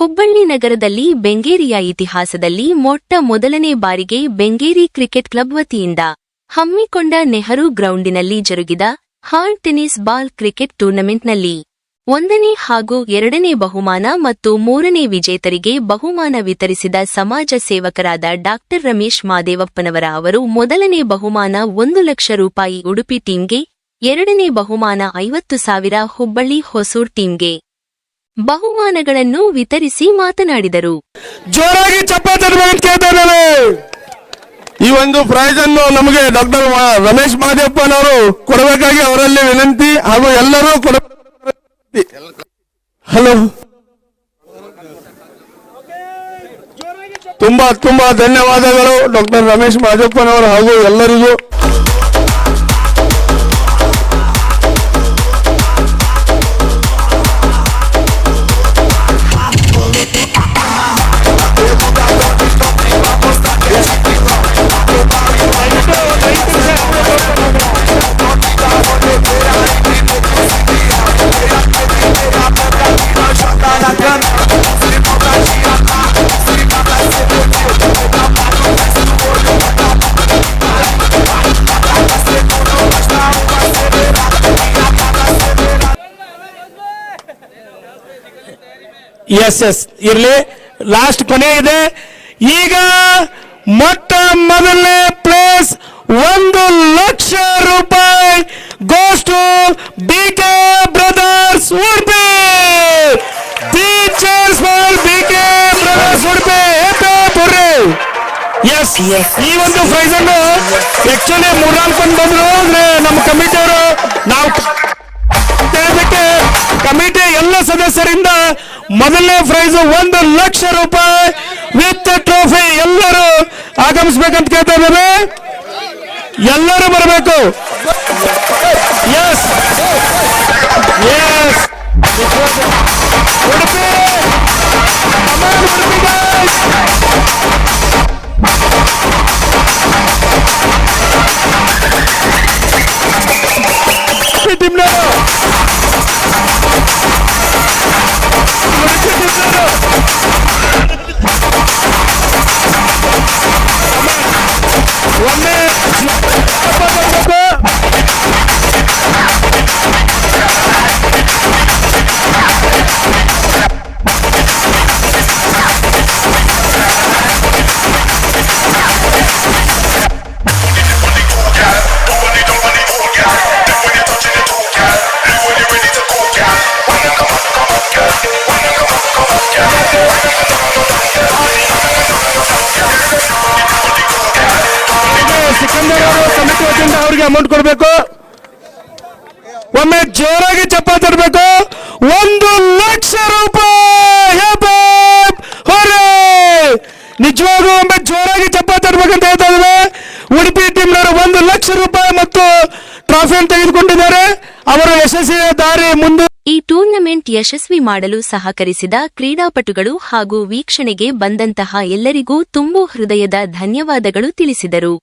ಹುಬ್ಬಳ್ಳಿ ನಗರದಲ್ಲಿ ಬೆಂಗೇರಿಯ ಇತಿಹಾಸದಲ್ಲಿ ಮೊಟ್ಟ ಮೊದಲನೇ ಬಾರಿಗೆ ಬೆಂಗೇರಿ ಕ್ರಿಕೆಟ್ ಕ್ಲಬ್ ವತಿಯಿಂದ ಹಮ್ಮಿಕೊಂಡ ನೆಹರು ಗ್ರೌಂಡಿನಲ್ಲಿ ಜರುಗಿದ ಹಾಲ್ ಟೆನಿಸ್ ಬಾಲ್ ಕ್ರಿಕೆಟ್ ಟೂರ್ನಮೆಂಟ್ನಲ್ಲಿ ಒಂದನೇ ಹಾಗೂ ಎರಡನೇ ಬಹುಮಾನ ಮತ್ತು ಮೂರನೇ ವಿಜೇತರಿಗೆ ಬಹುಮಾನ ವಿತರಿಸಿದ ಸಮಾಜ ಸೇವಕರಾದ ಡಾಕ್ಟರ್ ರಮೇಶ್ ಮಾದೇವಪ್ಪನವರ ಅವರು ಮೊದಲನೇ ಬಹುಮಾನ ಒಂದು ಲಕ್ಷ ರೂಪಾಯಿ ಉಡುಪಿ ಟೀಮ್ಗೆ, ಎರಡನೇ ಬಹುಮಾನ ಐವತ್ತು ಸಾವಿರ ಹುಬ್ಬಳ್ಳಿ ಹೊಸೂರ್ ಟೀಮ್ಗೆ. ಬಹುಮಾನಗಳನ್ನು ವಿತರಿಸಿ ಮಾತನಾಡಿದರು. ಜೋರಾಗಿ ಈ ಒಂದು ಪ್ರೈಸ್ ಅನ್ನು ನಮಗೆ ಡಾಕ್ಟರ್ ರಮೇಶ್ ಮಹದೇವಪ್ಪನವರು ಕೊಡಬೇಕಾಗಿ ಅವರಲ್ಲಿ ವಿನಂತಿ ಹಾಗೂ ಎಲ್ಲರೂ ಹಲೋ. ತುಂಬಾ ತುಂಬಾ ಧನ್ಯವಾದಗಳು ಡಾಕ್ಟರ್ ರಮೇಶ್ ಮಹದೇವಪ್ಪನವರು ಹಾಗೂ ಎಲ್ಲರಿಗೂ. ಎಸ್ ಎಸ್ ಇರಲಿ. ಲಾಸ್ಟ್ ಕೊನೆ ಇದೆ. ಈಗ ಮೊಟ್ಟ ಮೊದಲನೇ ಪ್ಲೇಸ್ ಒಂದು ಲಕ್ಷ ರೂಪಾಯಿ goes to B K brothers Udupi teachers for B K brothers Udupi S ಈ ಒಂದು ಪ್ರೈಸ್ ಅನ್ನು ಆಕ್ಚುಲಿ ಮೂರ್ನಾಲ್ಕು ಬಂದ್ರು. ಅಂದ್ರೆ ನಮ್ಮ ಕಮಿಟಿಯವರು ನಾವು ಕಮಿಟಿ ಎಲ್ಲ ಸದಸ್ಯರಿಂದ ಮೊದಲನೇ ಪ್ರೈಸ್ ಒಂದು ಲಕ್ಷ ರೂಪಾಯಿ. ವಿತ್ ಟ್ರೋಫಿ ಎಲ್ಲರೂ ಆಗಮಿಸ್ಬೇಕಂತ ಕೇಳ್ತಾ ಇದ್ದೇವೆ. ಎಲ್ಲರೂ ಬರಬೇಕು. ಎಸ್ ಎಸ್ ಅವರು ಅವ್ರಿಗೆ ಅಮೌಂಟ್ ಕೊಡಬೇಕು. ಒಮ್ಮೆ ಜೋರಾಗಿ ಚಪ್ಪಾಳೆ ತರಬೇಕು ಒಂದು ಲಕ್ಷ ರೂಪಾಯಿ ನಿಜವಾಗೂ ಒಮ್ಮೆ ಜೋರಾಗಿ ಚಪ್ಪಾಳೆ ತರಬೇಕಂತ ಹೇಳ್ತಾ ಇದ್ದಾರೆ. ಉಡುಪಿ ಟೀಮ್ನವರು ಒಂದು ಲಕ್ಷ ರೂಪಾಯಿ ಮತ್ತು ಟ್ರಾಫಿಯನ್ನು ತೆಗೆದುಕೊಂಡಿದ್ದಾರೆ. ಅವರ ಯಶಸ್ವಿ ದಾರಿ ಮುಂದೆ ಈ ಟೂರ್ನಮೆಂಟ್ ಯಶಸ್ವಿ ಮಾಡಲು ಸಹಕರಿಸಿದ ಕ್ರೀಡಾಪಟುಗಳು ಹಾಗೂ ವೀಕ್ಷಣೆಗೆ ಬಂದಂತಹ ಎಲ್ಲರಿಗೂ ತುಂಬು ಹೃದಯದ ಧನ್ಯವಾದಗಳು ತಿಳಿಸಿದರು.